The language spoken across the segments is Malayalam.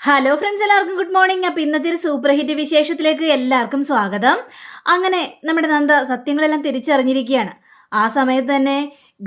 ഹലോ ഫ്രണ്ട്സ് എല്ലാവർക്കും ഗുഡ് മോർണിംഗ് അപ്പം ഇന്നത്തെ ഒരു സൂപ്പർ ഹിറ്റ് വിശേഷത്തിലേക്ക് എല്ലാവർക്കും സ്വാഗതം. അങ്ങനെ നമ്മുടെ നന്ദ സത്യങ്ങളെല്ലാം തിരിച്ചറിഞ്ഞിരിക്കുകയാണ്. ആ സമയത്ത് തന്നെ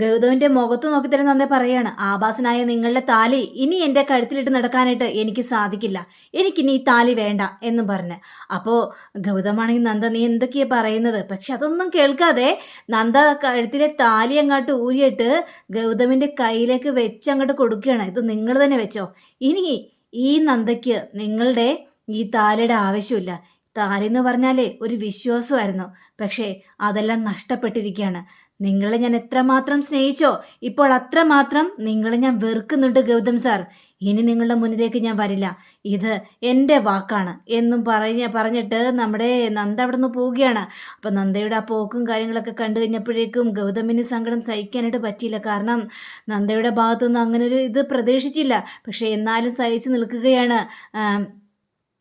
ഗൗതമിന്റെ മുഖത്ത് നോക്കി തന്നെ നന്ദ പറയാണ് ആഭാസനായ നിങ്ങളുടെ താലി ഇനി എന്റെ കഴുത്തിലിട്ട് നടക്കാനായിട്ട് എനിക്ക് സാധിക്കില്ല. എനിക്കിനി ഈ താലി വേണ്ട എന്നും പറഞ്ഞ്. അപ്പോൾ ഗൗതമാണെങ്കിൽ നന്ദ നീ എന്തൊക്കെയാണ് പറയുന്നത്? പക്ഷെ അതൊന്നും കേൾക്കാതെ നന്ദ കഴുത്തിലെ താലി അങ്ങോട്ട് ഊരിയിട്ട് ഗൗതമിന്റെ കയ്യിലേക്ക് വെച്ച് അങ്ങോട്ട് കൊടുക്കുകയാണ്. ഇത് നിങ്ങൾ തന്നെ വെച്ചോ. ഇനി ഈ നന്ദയ്ക്ക് നിങ്ങളുടെ ഈ താലിയുടെ ആവശ്യമില്ല. താലി എന്ന് പറഞ്ഞാലേ ഒരു വിശ്വാസമായിരുന്നു. പക്ഷേ അതെല്ലാം നഷ്ടപ്പെട്ടിരിക്കുകയാണ്. നിങ്ങളെ ഞാൻ എത്രമാത്രം സ്നേഹിച്ചോ ഇപ്പോൾ അത്രമാത്രം നിങ്ങളെ ഞാൻ വെറുക്കുന്നുണ്ട് ഗൗതം സാർ. ഇനി നിങ്ങളുടെ മുന്നിലേക്ക് ഞാൻ വരില്ല. ഇത് എന്റെ വാക്കാണ് എന്നും പറഞ്ഞ പറഞ്ഞിട്ട് നമ്മുടെ നന്ദ അവിടെ നിന്ന് പോവുകയാണ്. അപ്പം നന്ദയുടെ ആ പോക്കും കാര്യങ്ങളൊക്കെ കണ്ടു കഴിഞ്ഞപ്പോഴേക്കും ഗൗതമിന് സങ്കടം സഹിക്കാനായിട്ട് പറ്റിയില്ല. കാരണം നന്ദയുടെ ഭാഗത്തുനിന്ന് അങ്ങനെ ഒരു ഇത് പ്രതീക്ഷിച്ചില്ല. പക്ഷേ എന്നാലും സഹിച്ചു നിൽക്കുകയാണ്.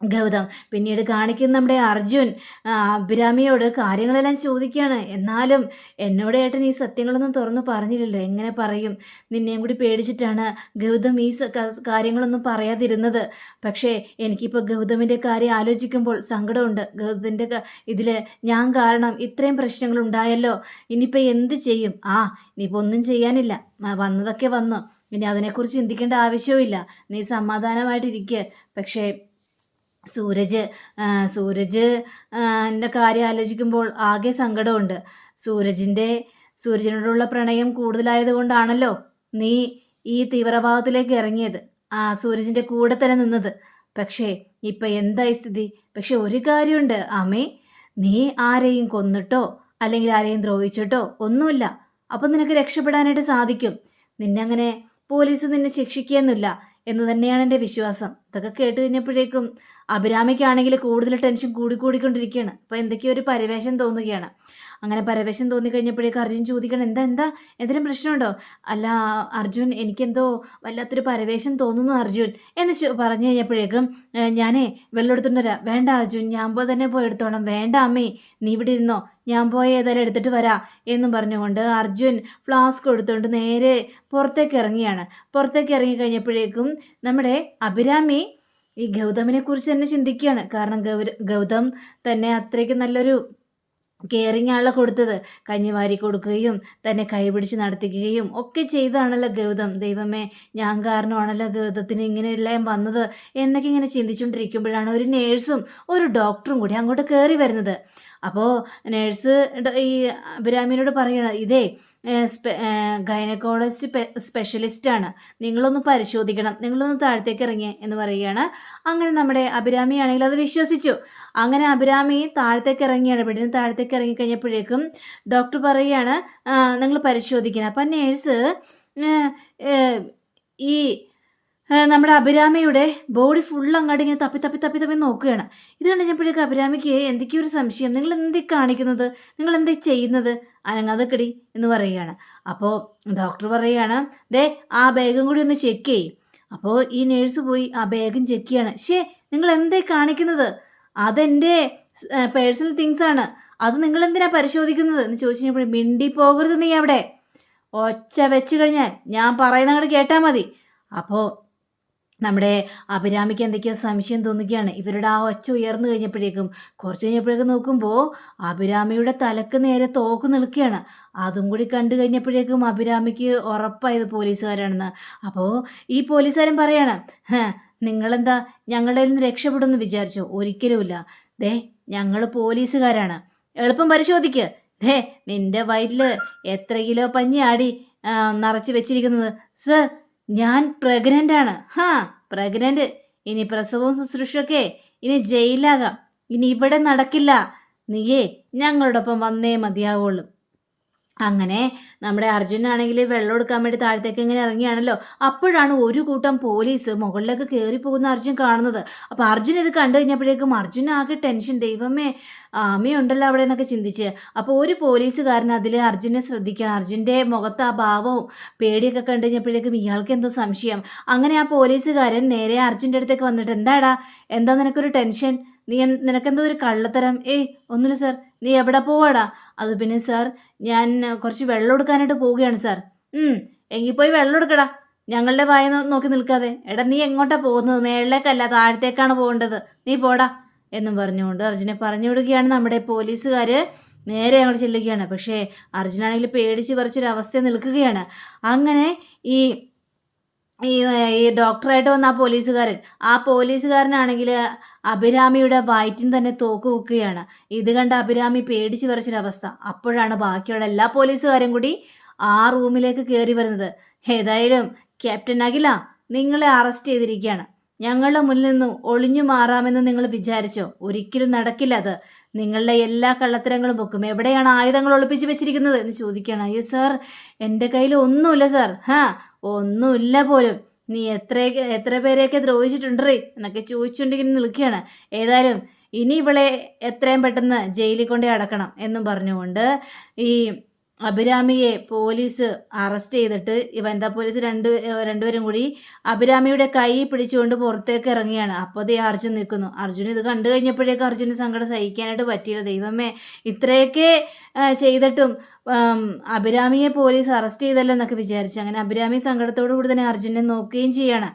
ഗൗതം. പിന്നീട് കാണിക്കുന്ന നമ്മുടെ അർജുൻ അഭിരാമിയോട് കാര്യങ്ങളെല്ലാം ചോദിക്കുകയാണ്. എന്നാലും എന്നോട് ഏട്ടൻ ഈ സത്യങ്ങളൊന്നും തുറന്നു പറഞ്ഞില്ലല്ലോ. എങ്ങനെ പറയും? നിന്നെയും കൂടി പേടിച്ചിട്ടാണ് ഗൗതം ഈ കാര്യങ്ങളൊന്നും പറയാതിരുന്നത്. പക്ഷേ എനിക്കിപ്പോൾ ഗൗതമിന്റെ കാര്യം ആലോചിക്കുമ്പോൾ സങ്കടമുണ്ട്. ഗൗതത്തിന്റെ ഇതിൽ ഞാൻ കാരണം ഇത്രയും പ്രശ്നങ്ങൾ ഉണ്ടായല്ലോ ഇനിയിപ്പോൾ എന്ത് ചെയ്യും? ആ ഇനിയിപ്പോൾ ഒന്നും ചെയ്യാനില്ല. വന്നതൊക്കെ വന്നു. ഇനി അതിനെക്കുറിച്ച് ചിന്തിക്കേണ്ട ആവശ്യവുമില്ല. നീ സമാധാനമായിട്ടിരിക്കുക പക്ഷേ സൂരജ് സൂരജ് എന്റെ ന്റെ കാര്യം ആലോചിക്കുമ്പോൾ ആകെ സങ്കടമുണ്ട്. സൂരജിന്റെ സൂരജിനോടുള്ള പ്രണയം കൂടുതലായത് കൊണ്ടാണല്ലോ നീ ഈ തീവ്രവാദത്തിലേക്ക് ഇറങ്ങിയത്. ആ സൂരജിന്റെ കൂടെ തന്നെ നിന്നത്. പക്ഷേ ഇപ്പം എന്തായി സ്ഥിതി? പക്ഷെ ഒരു കാര്യമുണ്ട് അമ്മേ. നീ ആരെയും കൊന്നിട്ടോ അല്ലെങ്കിൽ ആരെയും ദ്രോഹിച്ചിട്ടോ ഒന്നുമില്ല. അപ്പം നിനക്ക് രക്ഷപ്പെടാനായിട്ട് സാധിക്കും. നിന്നെ അങ്ങനെ പോലീസ് നിന്നെ ശിക്ഷിക്കുകയൊന്നുമില്ല. എന്ന് തന്നെയാണ് എന്റെ വിശ്വാസം. ഇതൊക്കെ കേട്ട് കഴിഞ്ഞപ്പോഴേക്കും അഭിരാമിക്കാണെങ്കിൽ കൂടുതൽ ടെൻഷൻ കൂടിക്കൂടിക്കൊണ്ടിരിക്കുകയാണ്. അപ്പോൾ എന്തൊക്കെയോ ഒരു പരിവേഷം തോന്നുകയാണ്. അങ്ങനെ പരവേശം തോന്നിക്കഴിഞ്ഞപ്പോഴേക്ക് അർജുൻ ചോദിക്കണം എന്താ എന്താ? എന്തെങ്കിലും പ്രശ്നമുണ്ടോ? അല്ല അർജുൻ എനിക്കെന്തോ വല്ലാത്തൊരു പരവേശം തോന്നുന്നു അർജുൻ. എന്ന് പറഞ്ഞു കഴിഞ്ഞപ്പോഴേക്കും "ഏ, ഞാനേ വെള്ളം എടുത്തുകൊണ്ട് വരാം. വേണ്ട അർജുൻ ഞാൻ പോ തന്നെ പോയി എടുത്തോളാം. വേണ്ട അമ്മേ നീ ഇവിടെ ഇരുന്നോ. ഞാൻ പോയി ഏതായാലും എടുത്തിട്ട് വരാം. എന്നും പറഞ്ഞുകൊണ്ട് അർജുൻ ഫ്ലാസ്ക് എടുത്തുകൊണ്ട് നേരെ പുറത്തേക്ക് ഇറങ്ങിയാണ് പുറത്തേക്ക് ഇറങ്ങി കഴിഞ്ഞപ്പോഴേക്കും നമ്മുടെ അഭിരാമി ഈ ഗൗതമിനെ കുറിച്ച് തന്നെ ചിന്തിക്കുകയാണ്. കാരണം ഗൗര ഗൗതം തന്നെ അത്രയ്ക്ക് നല്ലൊരു കെയറിങ് ആണല്ലോ കൊടുത്തത്. കഞ്ഞി വാരി കൊടുക്കുകയും തന്നെ കൈപിടിച്ച് നടത്തിക്കുകയും ഒക്കെ ചെയ്താണല്ലോ ഗൗതം. ദൈവമേ ഞാൻ കാരണമാണല്ലോ ഗൗതത്തിന് ഇങ്ങനെയെല്ലാം വന്നത് എന്നൊക്കെ ഇങ്ങനെ ചിന്തിച്ചുകൊണ്ടിരിക്കുമ്പോഴാണ് ഒരു നേഴ്സും ഒരു ഡോക്ടറും കൂടി അങ്ങോട്ട് കയറി വരുന്നത്. അപ്പോൾ നേഴ്സ് ഈ അഭിരാമിനോട് പറയണം ഇതേ ഗൈനക്കോളജി സ്പെഷ്യലിസ്റ്റാണ് നിങ്ങളൊന്ന് പരിശോധിക്കണം. നിങ്ങളൊന്ന് താഴത്തേക്ക് ഇറങ്ങിയേ എന്ന് പറയുകയാണ്. അങ്ങനെ നമ്മുടെ അഭിരാമി ആണെങ്കിൽ അത് വിശ്വസിച്ചു. അങ്ങനെ അഭിരാമി താഴത്തേക്ക് ഇറങ്ങിയാണ് ബെഡിന് താഴത്തേക്ക് ഇറങ്ങിക്കഴിഞ്ഞപ്പോഴേക്കും ഡോക്ടർ പറയുകയാണ് നിങ്ങൾ പരിശോധിക്കണം. അപ്പം നേഴ്സ് ഈ നമ്മുടെ അഭിരാമിയുടെ ബോഡി ഫുൾ അങ്ങോട്ട് ഇങ്ങനെ തപ്പി തപ്പി തപ്പി തപ്പി നോക്കുകയാണ്. ഇത് കഴിഞ്ഞപ്പോഴേക്ക് അഭിരാമിക്ക് എന്തൊക്കെയോ ഒരു സംശയം. നിങ്ങൾ എന്തേ കാണിക്കുന്നത്? നിങ്ങൾ എന്തേ ചെയ്യുന്നത്? അനങ്ങാതക്കടി എന്ന് പറയുകയാണ്. അപ്പോൾ ഡോക്ടർ പറയുകയാണ് ദേ ആ ബാഗും കൂടി ഒന്ന് ചെക്ക് ചെയ്യും. അപ്പോൾ ഈ നേഴ്സ് പോയി ആ ബാഗും ചെക്ക് ചെയ്യാണ്. ഷേ നിങ്ങൾ എന്തേ കാണിക്കുന്നത്? അതെന്റെ പേഴ്സണൽ തിങ്സ് ആണ്. അത് നിങ്ങൾ എന്തിനാ പരിശോധിക്കുന്നത്? എന്ന് ചോദിച്ചു കഴിഞ്ഞപ്പോൾ മിണ്ടി പോകരുത് നീ അവിടെ. ഒച്ച വെച്ച് കഴിഞ്ഞാൽ ഞാൻ പറയുന്നത് അങ്ങോട്ട് കേട്ടാൽ മതി. അപ്പോൾ നമ്മുടെ അഭിരാമിക്ക് എന്തൊക്കെയോ സംശയം തോന്നുകയാണ്. ഇവരുടെ ആ ഒച്ച ഉയർന്നു കഴിഞ്ഞപ്പോഴേക്കും കുറച്ച് കഴിഞ്ഞപ്പോഴേക്കും നോക്കുമ്പോൾ അഭിരാമിയുടെ തലക്ക് നേരെ തോക്ക് നിൽക്കുകയാണ്. അതും കൂടി കണ്ടു കഴിഞ്ഞപ്പോഴേക്കും അഭിരാമിക്ക് ഉറപ്പായത് പോലീസുകാരാണെന്ന്. അപ്പോൾ ഈ പോലീസുകാരൻ പറയാണ് "ഹ, നിങ്ങളെന്താ ഞങ്ങളുടെ നിന്ന് രക്ഷപ്പെടുമെന്ന് വിചാരിച്ചോ? ഒരിക്കലുമില്ല ദേ ഞങ്ങൾ പോലീസുകാരാണ്. എളുപ്പം പരിശോധിക്ക്. ദേ നിന്റെ വയറ്റിൽ എത്ര കിലോ പഞ്ഞി ആടി നിറച്ച് വെച്ചിരിക്കുന്നത്. സർ ഞാൻ പ്രഗ്നന്റ് ആണ്. ഹാ പ്രഗ്നന്റ് ഇനി പ്രസവവും ശുശ്രൂഷയൊക്കെ ഇനി ജയിലാകാം ഇനി ഇവിടെ നടക്കില്ല. നീയേ ഞങ്ങളോടൊപ്പം വന്നേ മതിയാവുള്ളൂ. അങ്ങനെ നമ്മുടെ അർജുനാണെങ്കിൽ വെള്ളം എടുക്കാൻ വേണ്ടി താഴത്തേക്ക് ഇങ്ങനെ ഇറങ്ങിയാണല്ലോ. അപ്പോഴാണ് ഒരു കൂട്ടം പോലീസ് മുകളിലേക്ക് കയറി പോകുന്ന അർജുൻ കാണുന്നത്. അപ്പോൾ അർജുൻ ഇത് കണ്ടു കഴിഞ്ഞപ്പോഴേക്കും അർജുൻ ആകെ ടെൻഷൻ ദൈവമേ ആമയുണ്ടല്ലോ അവിടെ എന്നൊക്കെ ചിന്തിച്ച്. അപ്പോൾ ഒരു പോലീസുകാരൻ അതിൽ അർജുനെ ശ്രദ്ധിക്കണം. അർജുന്റെ മുഖത്ത് ആ ഭാവവും പേടിയൊക്കെ കണ്ടു കഴിഞ്ഞപ്പോഴേക്കും ഇയാൾക്ക് എന്തോ സംശയം. അങ്ങനെ ആ പോലീസുകാരൻ നേരെ അർജുന്റെ അടുത്തേക്ക് വന്നിട്ട് എന്താടാ? എന്താ നിനക്കൊരു ടെൻഷൻ? നീ നിനക്കെന്തോ ഒരു കള്ളത്തരം. ഏയ് ഒന്നുമില്ല സാർ. നീ എവിടെ പോവാടാ? അത് പിന്നെ സാർ ഞാൻ കുറച്ച് വെള്ളം എടുക്കാനായിട്ട് പോവുകയാണ് സാർ. എങ്കിൽ പോയി വെള്ളം എടുക്കടാ. ഞങ്ങളുടെ വായ നോക്കി നിൽക്കാതെ. എടാ നീ എങ്ങോട്ടാ പോകുന്നത്? മേളിലേക്കല്ല താഴത്തേക്കാണ് പോകേണ്ടത്. നീ പോടാ എന്നും പറഞ്ഞുകൊണ്ട് അർജുനെ പറഞ്ഞു വിടുകയാണ് നമ്മുടെ പോലീസുകാർ നേരെ അങ്ങോട്ട് ചെല്ലുകയാണ്. പക്ഷേ അർജുനാണെങ്കിൽ പേടിച്ച് പറിച്ചൊരവസ്ഥ നിൽക്കുകയാണ്. അങ്ങനെ ഈ ഈ ഈ ഡോക്ടറായിട്ട് വന്ന ആ പോലീസുകാരൻ. ആ പോലീസുകാരനാണെങ്കിൽ അഭിരാമിയുടെ വയറ്റിന് തന്നെ തോക്ക് വെക്കുകയാണ്. ഇത് കണ്ട് അഭിരാമി പേടിച്ച് വരച്ചൊരവസ്ഥ അപ്പോഴാണ് ബാക്കിയുള്ള എല്ലാ പോലീസുകാരും കൂടി ആ റൂമിലേക്ക് കയറി വരുന്നത്. ഏതായാലും ക്യാപ്റ്റൻ അഖില നിങ്ങളെ അറസ്റ്റ് ചെയ്തിരിക്കുകയാണ്. ഞങ്ങളുടെ മുന്നിൽ നിന്ന് ഒളിഞ്ഞു മാറാമെന്ന് നിങ്ങൾ വിചാരിച്ചോ? ഒരിക്കലും നടക്കില്ല അത്. നിങ്ങളുടെ എല്ലാ കള്ളത്തരങ്ങളും പൊക്കും. എവിടെയാണ് ആയുധങ്ങൾ ഒളിപ്പിച്ച് വെച്ചിരിക്കുന്നത് എന്ന് ചോദിക്കുകയാണ്. അയ്യോ സാർ എന്റെ കയ്യിൽ ഒന്നുമില്ല സാർ. ഹാ ഒന്നുമില്ല പോലും. നീ എത്ര എത്ര പേരെയൊക്കെ ദ്രോഹിച്ചിട്ടുണ്ടേ എന്നൊക്കെ ചോദിച്ചുകൊണ്ടിങ്ങനെ നിൽക്കുകയാണ്. ഏതായാലും ഇനി ഇവളെ എത്രയും പെട്ടെന്ന് ജയിലിൽ കൊണ്ടേ അടക്കണം എന്നും പറഞ്ഞുകൊണ്ട് ഈ അഭിരാമിയെ പോലീസ് അറസ്റ്റ് ചെയ്തിട്ട് വനിതാ പോലീസ് രണ്ട് രണ്ടുപേരും കൂടി അഭിരാമിയുടെ കൈ പിടിച്ചുകൊണ്ട് പുറത്തേക്ക് ഇറങ്ങിയാണ് അപ്പോൾ ദേ അർജുൻ നിൽക്കുന്നു. അർജുൻ ഇത് കണ്ടു കഴിഞ്ഞപ്പോഴേക്കും അർജുന് സങ്കടം സഹിക്കാനായിട്ട് പറ്റിയില്ല. ദൈവമേ ഇത്രയൊക്കെ ചെയ്തിട്ടും അഭിരാമിയെ പോലീസ് അറസ്റ്റ് ചെയ്തല്ലോ എന്നൊക്കെ വിചാരിച്ചു. അങ്ങനെ അഭിരാമി സങ്കടത്തോടു കൂടി തന്നെ അർജുനെ നോക്കുകയും ചെയ്യാണ്.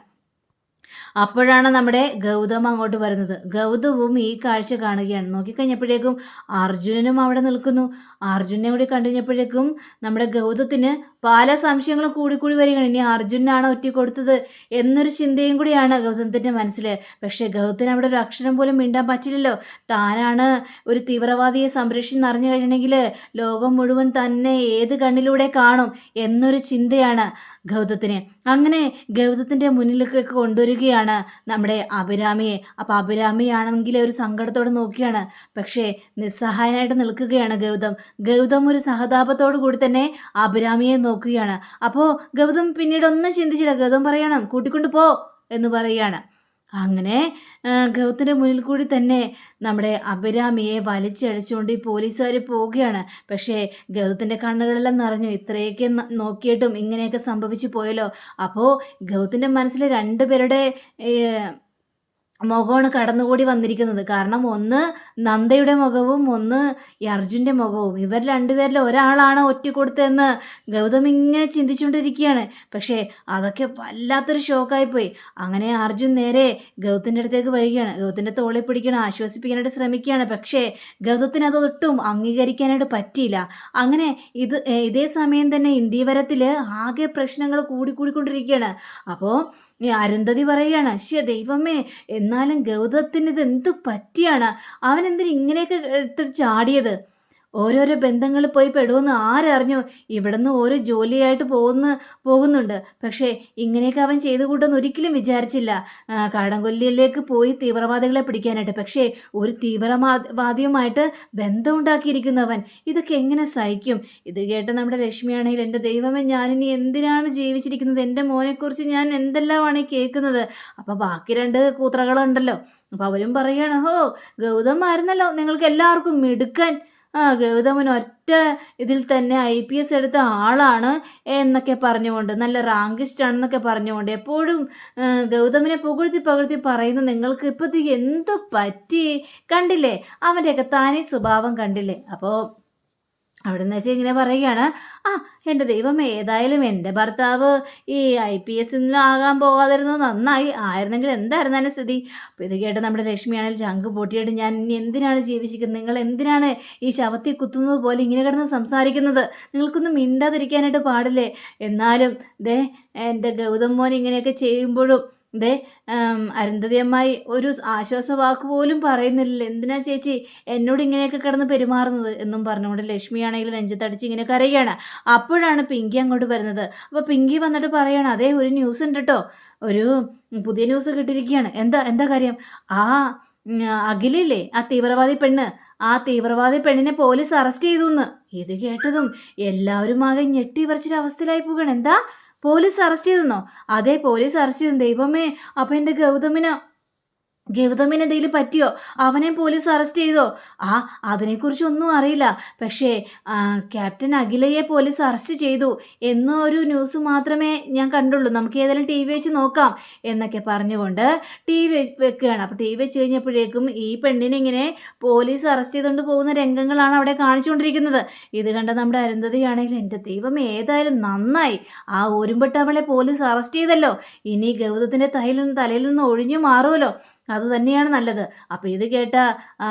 അപ്പോഴാണ് നമ്മുടെ ഗൗതം അങ്ങോട്ട് വരുന്നത്. ഗൗതവും ഈ കാഴ്ച കാണുകയാണ്. നോക്കിക്കഴിഞ്ഞപ്പോഴേക്കും അർജുനനും അവിടെ നിൽക്കുന്നു. അർജുനെ കൂടി കണ്ടുകഴിഞ്ഞപ്പോഴേക്കും നമ്മുടെ ഗൗതത്തിന് പല സംശയങ്ങളും കൂടിക്കൂടി വരികയാണ്. ഇനി അർജുനാണ് ഒറ്റ കൊടുത്തത് എന്നൊരു ചിന്തയും കൂടിയാണ് ഗൗതത്തിന്റെ മനസ്സിൽ പക്ഷേ ഗൗതത്തിന് അവിടെ ഒരു അക്ഷരം പോലും മിണ്ടാൻ പറ്റില്ലല്ലോ. താനാണ് ഒരു തീവ്രവാദിയെ സംരക്ഷിച്ച് നിറഞ്ഞു കഴിഞ്ഞെങ്കിൽ ലോകം മുഴുവൻ തന്നെ ഏത് കണ്ണിലൂടെ കാണും എന്നൊരു ചിന്തയാണ് ഗൗതത്തിന്. അങ്ങനെ ഗൗതത്തിന്റെ മുന്നിലേക്ക് കൊണ്ടുവരികയാണ് നമ്മുടെ അഭിരാമിയെ. അപ്പോൾ അഭിരാമിയാണെങ്കിൽ ഒരു സങ്കടത്തോടെ നോക്കിയാണ് പക്ഷേ നിസ്സഹായനായിട്ട് നിൽക്കുകയാണ് ഗൗതം. ഗൗതം ഒരു സഹതാപത്തോടു കൂടി തന്നെ അഭിരാമിയെ നോക്കുകയാണ്. അപ്പോൾ ഗൗതം പിന്നീട് ഒന്നും ചിന്തിച്ചില്ല. ഗൗതം പറയണം കൂട്ടിക്കൊണ്ട് പോ എന്ന് പറയുകയാണ്. അങ്ങനെ ഗൗതന്റെ മുന്നിൽ കൂടി തന്നെ നമ്മുടെ അഭിരാമിയെ വലിച്ചഴിച്ചുകൊണ്ട് ഈ പോലീസുകാർ പോവുകയാണ്. പക്ഷേ ഗൗതത്തിന്റെ കണ്ണുകളെല്ലാം നിറഞ്ഞു. ഇത്രയൊക്കെ നോക്കിയിട്ടും ഇങ്ങനെയൊക്കെ സംഭവിച്ചു പോയല്ലോ. അപ്പോൾ ഗൗതത്തിന്റെ മനസ്സിൽ രണ്ടുപേരുടെ മുഖമാണ് കടന്നുകൂടി വന്നിരിക്കുന്നത്. കാരണം ഒന്ന് നന്ദയുടെ മുഖവും ഒന്ന് ഈ അർജുന്റെ മുഖവും. ഇവർ രണ്ടുപേരിൽ ഒരാളാണ് ഒറ്റ കൊടുത്തതെന്ന് ഗൗതം ഇങ്ങനെ ചിന്തിച്ചുകൊണ്ടിരിക്കുകയാണ്. പക്ഷേ അതൊക്കെ വല്ലാത്തൊരു ഷോക്കായിപ്പോയി. അങ്ങനെ അർജുൻ നേരെ ഗൗതത്തിന്റെ അടുത്തേക്ക് വരികയാണ്. ഗൗതത്തിന്റെ തോളിൽ പിടിക്കണം ആശ്വസിപ്പിക്കാനായിട്ട് ശ്രമിക്കുകയാണ്. പക്ഷേ ഗൗതത്തിന് അതൊട്ടും അംഗീകരിക്കാനായിട്ട് പറ്റിയില്ല. അങ്ങനെ ഇത് ഇതേ സമയം തന്നെ ഇന്ത്യവരത്തിൽ ആകെ പ്രശ്നങ്ങൾ കൂടിക്കൂടിക്കൊണ്ടിരിക്കുകയാണ്. അപ്പോൾ ഈ അരുന്ധതി പറയുകയാണ് അശ്യ ദൈവമേ എന്നാലും ഗൗതത്തിന് ഇത് എന്ത് പറ്റിയാണ്? അവൻ എന്തിനെ ഇങ്ങനെയൊക്കെ എടുത്തിട്ട് ചാടിയത്? ഓരോരോ ബന്ധങ്ങൾ പോയി പെടുമെന്ന് ആരറിഞ്ഞു ഇവിടുന്ന് ഓരോ ജോലിയായിട്ട് പോകുന്ന പോകുന്നുണ്ട്. പക്ഷേ ഇങ്ങനെയൊക്കെ അവൻ ചെയ്തു കൂട്ടെന്ന് ഒരിക്കലും വിചാരിച്ചില്ല. കാടംകൊല്ലിയിലേക്ക് പോയി തീവ്രവാദികളെ പിടിക്കാനായിട്ട്. പക്ഷേ ഒരു തീവ്രവാദിയുമായിട്ട് ബന്ധമുണ്ടാക്കിയിരിക്കുന്നവൻ ഇതൊക്കെ എങ്ങനെ സഹിക്കും? ഇത് കേട്ട നമ്മുടെ ലക്ഷ്മിയാണെങ്കിൽ എന്റെ ദൈവമേ ഞാനിനി എന്തിനാണ് ജീവിച്ചിരിക്കുന്നത്? എന്റെ മോനെക്കുറിച്ച് ഞാൻ എന്തെല്ലാമാണ് കേൾക്കുന്നത്? അപ്പോൾ ബാക്കി രണ്ട് കൂത്രകളുണ്ടല്ലോ. അപ്പോൾ അവരും പറയുകയാണ് ഹോ ഗൗതം ആയിരുന്നല്ലോ. നിങ്ങൾക്ക് എല്ലാവർക്കും മിടുക്കൻ. ആ ഗൗതമൻ ഒറ്റ ഇതിൽ തന്നെ ഐ പി എസ് എടുത്ത ആളാണ് എന്നൊക്കെ പറഞ്ഞുകൊണ്ട് നല്ല റാങ്കിസ്റ്റ് ആണെന്നൊക്കെ പറഞ്ഞുകൊണ്ട് എപ്പോഴും ഗൗതമനെ പുകഴ്ത്തി പുകഴ്ത്തി പറയുന്ന നിങ്ങൾക്ക് ഇപ്പോഴത്തേക്ക് എന്ത് പറ്റി? കണ്ടില്ലേ? അവന്റെയൊക്കെ താനേ സ്വഭാവം കണ്ടില്ലേ? അപ്പോൾ അവിടെ നിന്ന് വെച്ചാൽ ഇങ്ങനെ പറയുകയാണ് ആ എന്റെ ദൈവം ഏതായാലും എന്റെ ഭർത്താവ് ഈ ഐ പി എസ് ആകാൻ പോകാതിരുന്നത് നന്നായി ആയിരുന്നെങ്കിൽ എന്തായിരുന്നു എന്റെ സ്ഥിതി. അപ്പോൾ ഇത് കേട്ട് നമ്മുടെ ലക്ഷ്മിയാണെങ്കിൽ ചങ്ക് പൊട്ടിയിട്ട് ഞാൻ ഇനി എന്തിനാണ് ജീവിച്ചിരിക്കുന്നത്? നിങ്ങൾ എന്തിനാണ് ഈ ശവത്തിൽ കുത്തുന്നത് പോലെ ഇങ്ങനെ കിടന്ന് സംസാരിക്കുന്നത്? നിങ്ങൾക്കൊന്നും മിണ്ടാതിരിക്കാനായിട്ട് പാടില്ലേ? എന്നാലും ദേ എന്റെ ഗൗതം മോൻ ഇങ്ങനെയൊക്കെ ചെയ്യുമ്പോഴും ദേ അരുന്ധതിയമ്മായി ഒരു ആശ്വാസ വാക്ക് പോലും പറയുന്നില്ല. എന്തിനാ ചേച്ചി എന്നോട് ഇങ്ങനെയൊക്കെ കിടന്ന് പെരുമാറുന്നത്? എന്നും പറഞ്ഞുകൊണ്ട് ലക്ഷ്മിയാണെങ്കിൽ നെഞ്ചത്തടിച്ച് ഇങ്ങനെ കരയുകയാണ്. അപ്പോഴാണ് പിങ്കി അങ്ങോട്ട് വരുന്നത്. അപ്പോൾ പിങ്കി വന്നിട്ട് പറയണം അതേ ഒരു ന്യൂസ് ഉണ്ട് കേട്ടോ ഒരു പുതിയ ന്യൂസ് കിട്ടിയിരിക്കുകയാണ്. എന്താ എന്താ കാര്യം? ആ അഖിലില്ലേ? ആ തീവ്രവാദി പെണ്ണ്. ആ തീവ്രവാദി പെണ്ണിനെ പോലീസ് അറസ്റ്റ് ചെയ്തു എന്ന് ഇത് കേട്ടതും എല്ലാവരും ആകെ ഞെട്ടി വരച്ചൊരവസ്ഥയിലായി പോവുകയാണ്. എന്താ? പോലീസ് അറസ്റ്റ് ചെയ്തെന്നോ? അതെ പോലീസ് അറസ്റ്റ് ചെയ്തു ദൈവമേ അപ്പം എന്റെ ഗൗതമിന് ഗൗതമിന് എന്തെങ്കിലും പറ്റിയോ? അവനെ പോലീസ് അറസ്റ്റ് ചെയ്തോ? ആ അതിനെക്കുറിച്ചൊന്നും അറിയില്ല. പക്ഷേ ക്യാപ്റ്റൻ അഖിലയെ പോലീസ് അറസ്റ്റ് ചെയ്തു. എന്നൊരു ന്യൂസ് മാത്രമേ ഞാൻ കണ്ടുള്ളൂ. നമുക്ക് ഏതായാലും ടി വി വെച്ച് നോക്കാം എന്നൊക്കെ പറഞ്ഞുകൊണ്ട് ടി വി വെക്കുകയാണ്. അപ്പോൾ ടി വി വെച്ച് കഴിഞ്ഞപ്പോഴേക്കും ഈ പെണ്ണിനെ ഇങ്ങനെ പോലീസ് അറസ്റ്റ് ചെയ്തുകൊണ്ട് പോകുന്ന രംഗങ്ങളാണ് അവിടെ കാണിച്ചുകൊണ്ടിരിക്കുന്നത്. ഇത് കണ്ട നമ്മുടെ അരുന്ധതിയാണെങ്കിൽ എന്റെ ദൈവം ഏതായാലും നന്നായി. ആ ഒരുമ്പെട്ട് അവളെ പോലീസ് അറസ്റ്റ് ചെയ്തല്ലോ. ഇനി ഗൗതത്തിന്റെ തലയിൽ നിന്ന് തലയിൽ നിന്ന് ഒഴിഞ്ഞു മാറുമല്ലോ. അത് തന്നെയാണ് നല്ലത്. അപ്പോൾ ഇത് കേട്ട ആ,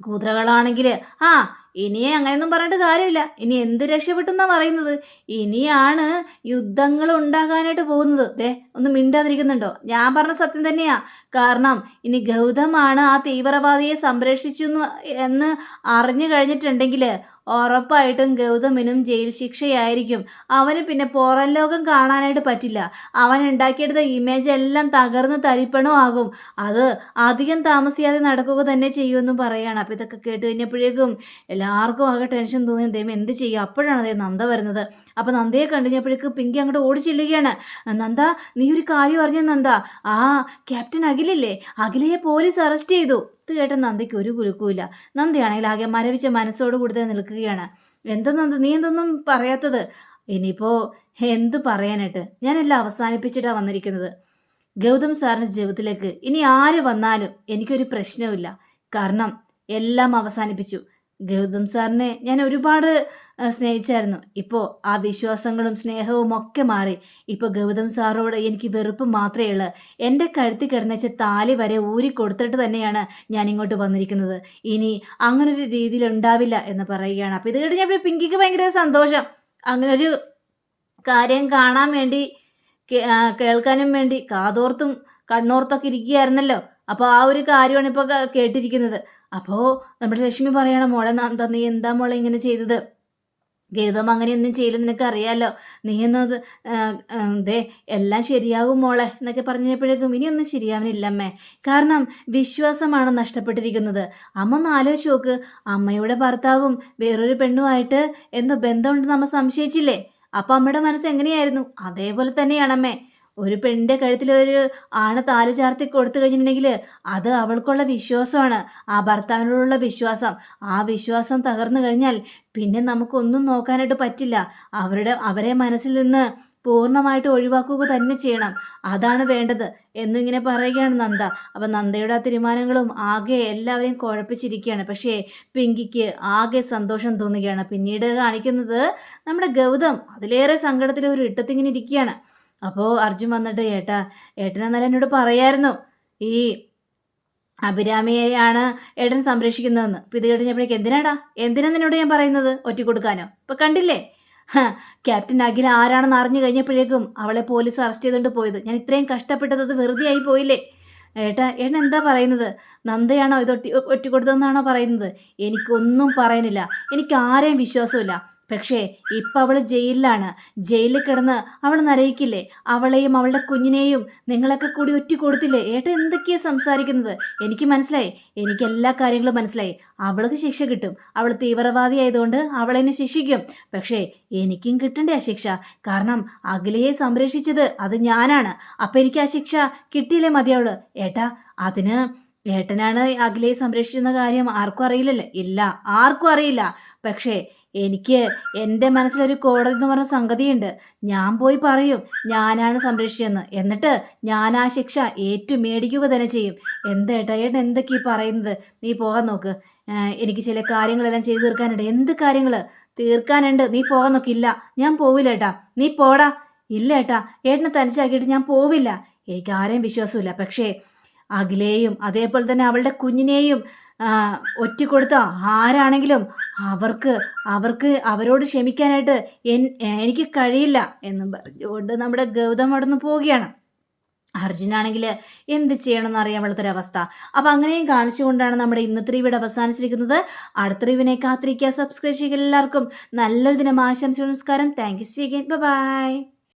കൂതറകളാണെങ്കിൽ ആ ഇനി അങ്ങനെയൊന്നും പറഞ്ഞിട്ട് കാര്യമില്ല. ഇനി എന്ത് രക്ഷപ്പെട്ടെന്നാ പറയുന്നത്? ഇനിയാണ് യുദ്ധങ്ങൾ ഉണ്ടാകാനായിട്ട് പോകുന്നത്. ദേ ഒന്ന് മിണ്ടാതിരിക്കുന്നുണ്ടോ? ഞാൻ പറഞ്ഞ സത്യം തന്നെയാ. കാരണം ഇനി ഗൗതമാണ് ആ തീവ്രവാദിയെ സംരക്ഷിച്ചു എന്ന് എന്ന് അറിഞ്ഞു കഴിഞ്ഞിട്ടുണ്ടെങ്കിൽ ഉറപ്പായിട്ടും ഗൗതമിനും ജയിൽ ശിക്ഷയായിരിക്കും. അവന് പിന്നെ പുറം ലോകം കാണാനായിട്ട് പറ്റില്ല. അവൻ ഉണ്ടാക്കിയെടുത്ത ഇമേജ് എല്ലാം തകർന്ന് തരിപ്പണോ ആകും. അത് അധികം താമസിയാതെ നടക്കുക തന്നെ ചെയ്യുമെന്നും പറയുകയാണ് അപ്പോൾ ഇതൊക്കെ കേട്ട് കഴിഞ്ഞപ്പോഴേക്കും എല്ലാവർക്കും ആകെ ടെൻഷൻ തോന്നി ദൈവം എന്ത് ചെയ്യും അപ്പോഴാണ് അതേ നന്ദ വരുന്നത്. അപ്പോൾ നന്ദയെ കണ്ടുകഴിഞ്ഞപ്പോഴേക്കും പിങ്കി അങ്ങോട്ട് ഓടി ചെല്ലുകയാണ് നന്ദ നീ ഒരു കാര്യം അറിഞ്ഞ നന്ദ? ആ ക്യാപ്റ്റൻ അഖിലില്ലേ? അഖിലയെ പോലീസ് അറസ്റ്റ് ചെയ്തു. ഇത് കേട്ട നന്ദയ്ക്ക് ഒരു കുലുക്കുമില്ല നന്ദയാണെങ്കിൽ ആകെ മരവിച്ച മനസ്സോട് കൂടുതൽ നിൽക്കുകയാണ്. എന്താ നന്ദ നീ എന്തൊന്നും പറയാത്തത്? ഇനിയിപ്പോൾ എന്ത് പറയാനായിട്ട്? ഞാനെല്ലാം അവസാനിപ്പിച്ചിട്ടാണ് വന്നിരിക്കുന്നത്. ഗൗതം സാറിന്റെ ജീവിതത്തിലേക്ക് ഇനി ആര് വന്നാലും എനിക്കൊരു പ്രശ്നവുമില്ല. കാരണം എല്ലാം അവസാനിപ്പിച്ചു. ഗൗതം സാറിനെ ഞാൻ ഒരുപാട് സ്നേഹിച്ചായിരുന്നു. ഇപ്പോൾ ആ വിശ്വാസങ്ങളും സ്നേഹവും ഒക്കെ മാറി. ഇപ്പോൾ ഗൗതം സാറോട് എനിക്ക് വെറുപ്പ് മാത്രമേ ഉള്ളൂ. എന്റെ കഴുത്തി കിടന്നച്ച താലി വരെ ഊരി കൊടുത്തിട്ട് തന്നെയാണ് ഞാൻ ഇങ്ങോട്ട് വന്നിരിക്കുന്നത്. ഇനി അങ്ങനൊരു രീതിയിൽ ഉണ്ടാവില്ല എന്ന് പറയുകയാണ്. അപ്പോൾ ഇത് കഴിഞ്ഞപ്പോൾ പിങ്കിക്ക് ഭയങ്കര സന്തോഷം. അങ്ങനൊരു കാര്യം കാണാൻ വേണ്ടി കേൾക്കാനും വേണ്ടി കാതോർത്തും കണ്ണോർത്തൊക്കെ ഇരിക്കുകയായിരുന്നല്ലോ. അപ്പോൾ ആ ഒരു കാര്യമാണ് ഇപ്പോൾ കേട്ടിരിക്കുന്നത്. അപ്പോൾ നമ്മുടെ ലക്ഷ്മി പറയണം മോളെ നന്ദ നീ എന്താ മോളെ ഇങ്ങനെ ചെയ്തത്? ഗീതം അങ്ങനെയൊന്നും ചെയ്യില്ല നിനക്ക് അറിയാലോ. നീ എന്നത് ദേ എല്ലാം ശരിയാകും മോളെ എന്നൊക്കെ പറഞ്ഞപ്പോഴേക്കും ഇനിയൊന്നും ശരിയാവനില്ലമ്മേ കാരണം വിശ്വാസമാണ് നഷ്ടപ്പെട്ടിരിക്കുന്നത്. അമ്മ ഒന്ന് ആലോചിച്ച് നോക്ക്. അമ്മയുടെ ഭർത്താവും വേറൊരു പെണ്ണുമായിട്ട് എന്തോ ബന്ധമുണ്ടെന്ന് അമ്മ സംശയിച്ചില്ലേ? അപ്പം അമ്മയുടെ മനസ്സ് എങ്ങനെയായിരുന്നു? അതേപോലെ തന്നെയാണ് അമ്മേ ഒരു പെണ്ണിന്റെ കഴുത്തിൽ ഒരു ആണ് താൽ ചാർത്തി കൊടുത്തു കഴിഞ്ഞിട്ടുണ്ടെങ്കിൽ അത് അവൾക്കുള്ള വിശ്വാസമാണ് ആ ഭർത്താവിനോടുള്ള വിശ്വാസം. ആ വിശ്വാസം തകർന്നു കഴിഞ്ഞാൽ പിന്നെ നമുക്കൊന്നും നോക്കാനായിട്ട് പറ്റില്ല. അവരുടെ അവരെ മനസ്സിൽ നിന്ന് പൂർണമായിട്ട് ഒഴിവാക്കുക തന്നെ ചെയ്യണം. അതാണ് വേണ്ടത് എന്നിങ്ങനെ പറയുകയാണ് നന്ദ. അപ്പം നന്ദയുടെ ആ തീരുമാനങ്ങളും ആകെ എല്ലാവരെയും കുഴപ്പിച്ചിരിക്കുകയാണ്. പക്ഷേ പിങ്കിക്ക് ആകെ സന്തോഷം തോന്നുകയാണ്. പിന്നീട് കാണിക്കുന്നത് നമ്മുടെ ഗൗതം. അതിലേറെ സങ്കടത്തിൽ ഒരു ഇട്ടത്തിങ്ങനെ ഇരിക്കുകയാണ്. അപ്പോൾ അർജുൻ വന്നിട്ട് ഏട്ടാ ഏട്ടൻ എന്നാലും എന്നോട് പറയായിരുന്നു ഈ അഭിരാമിയെയാണ് ഏട്ടൻ സംരക്ഷിക്കുന്നതെന്ന്. അപ്പം ഇത് കഴിഞ്ഞപ്പോഴേക്ക് എന്തിനാടാ? എന്തിനാ നിന്നോട് ഞാൻ പറയുന്നത് ഒറ്റ കൊടുക്കാനോ? ഇപ്പം കണ്ടില്ലേ? ക്യാപ്റ്റൻ അഖില ആരാണെന്ന് അറിഞ്ഞു കഴിഞ്ഞപ്പോഴേക്കും അവളെ പോലീസ് അറസ്റ്റ് ചെയ്തുകൊണ്ട് പോയത്. ഞാൻ ഇത്രയും കഷ്ടപ്പെട്ടത് അത് വെറുതെ ആയി പോയില്ലേ? ഏട്ടാ ഏട്ടൻ എന്താ പറയുന്നത്? നന്ദയാണോ ഇത് ഒറ്റി ഒറ്റ കൊടുത്തതെന്നാണോ പറയുന്നത്? എനിക്കൊന്നും പറയാനില്ല. എനിക്ക് ആരെയും വിശ്വാസമില്ല പക്ഷേ ഇപ്പം അവൾ ജയിലിലാണ്. ജയിലിൽ കിടന്ന് അവൾ നരയിക്കില്ലേ അവളെയും അവളുടെ കുഞ്ഞിനെയും നിങ്ങളൊക്കെ കൂടി ഒറ്റ കൊടുത്തില്ലേ ഏട്ടൻ എന്തൊക്കെയാണ് സംസാരിക്കുന്നത്? എനിക്ക് മനസ്സിലായി. എനിക്ക് എല്ലാ കാര്യങ്ങളും മനസ്സിലായി. അവൾക്ക് ശിക്ഷ കിട്ടും. അവൾ തീവ്രവാദി ആയതുകൊണ്ട് അവളെന്നെ ശിക്ഷിക്കും. പക്ഷേ എനിക്കും കിട്ടണ്ടേ ആ ശിക്ഷ. കാരണം അഖിലയെ സംരക്ഷിച്ചത് അത് ഞാനാണ്. അപ്പം എനിക്ക് ആ ശിക്ഷ കിട്ടിയില്ലേ മതിയാവുള്ളൂ ഏട്ടാ അതിന് ഏട്ടനാണ് അഖിലയെ സംരക്ഷിക്കുന്ന കാര്യം ആർക്കും അറിയില്ലല്ലേ. ഇല്ല ആർക്കും അറിയില്ല. പക്ഷേ എനിക്ക് എന്റെ മനസ്സിലൊരു കോടതി എന്ന് പറഞ്ഞ സംഗതിയുണ്ട്. ഞാൻ പോയി പറയും ഞാനാണ് സംരക്ഷിച്ചതെന്ന്. എന്നിട്ട് ഞാൻ ആ ശിക്ഷ ഏറ്റു മേടിക്കുക തന്നെ ചെയ്യും. എന്തേട്ടാ ഏട്ടൻ എന്തൊക്കെ ഈ പറയുന്നത്? നീ പോകാൻ നോക്ക്. എനിക്ക് ചില കാര്യങ്ങളെല്ലാം ചെയ്തു തീർക്കാനുണ്ട്. എന്ത് കാര്യങ്ങൾ തീർക്കാനുണ്ട്. നീ പോകാൻ നോക്കില്ല ഞാൻ പോവില്ല ഏട്ടാ. നീ പോടാ. ഇല്ല ഏട്ടാ ഏട്ടനെ തനിച്ചാക്കിയിട്ട് ഞാൻ പോവില്ല. എനിക്ക് ആരെയും വിശ്വാസമില്ല പക്ഷേ അഖിലേയും അതേപോലെ തന്നെ അവളുടെ കുഞ്ഞിനെയും ഒറ്റ കൊടുത്ത ആരാണെങ്കിലും അവർക്ക് അവർക്ക് അവരോട് ക്ഷമിക്കാനായിട്ട് എൻ എനിക്ക് കഴിയില്ല എന്നും പറഞ്ഞുകൊണ്ട് നമ്മുടെ ഗൗതം അവിടെ നിന്ന് പോവുകയാണ്. അർജുനാണെങ്കിൽ എന്ത് ചെയ്യണമെന്ന് അറിയാൻ വെള്ളത്തൊരവസ്ഥ അപ്പം അങ്ങനെയും കാണിച്ചുകൊണ്ടാണ് നമ്മുടെ ഇന്നത്തെ റിവ്യൂടെ അവസാനിച്ചിരിക്കുന്നത്. അടുത്ത റിവിനെ കാത്തിരിക്കുക. സബ്സ്ക്രൈബ് ചെയ്യുക എല്ലാവർക്കും. നല്ലൊരു ദിനം ആശംസ നമസ്കാരം. Thank you see again bye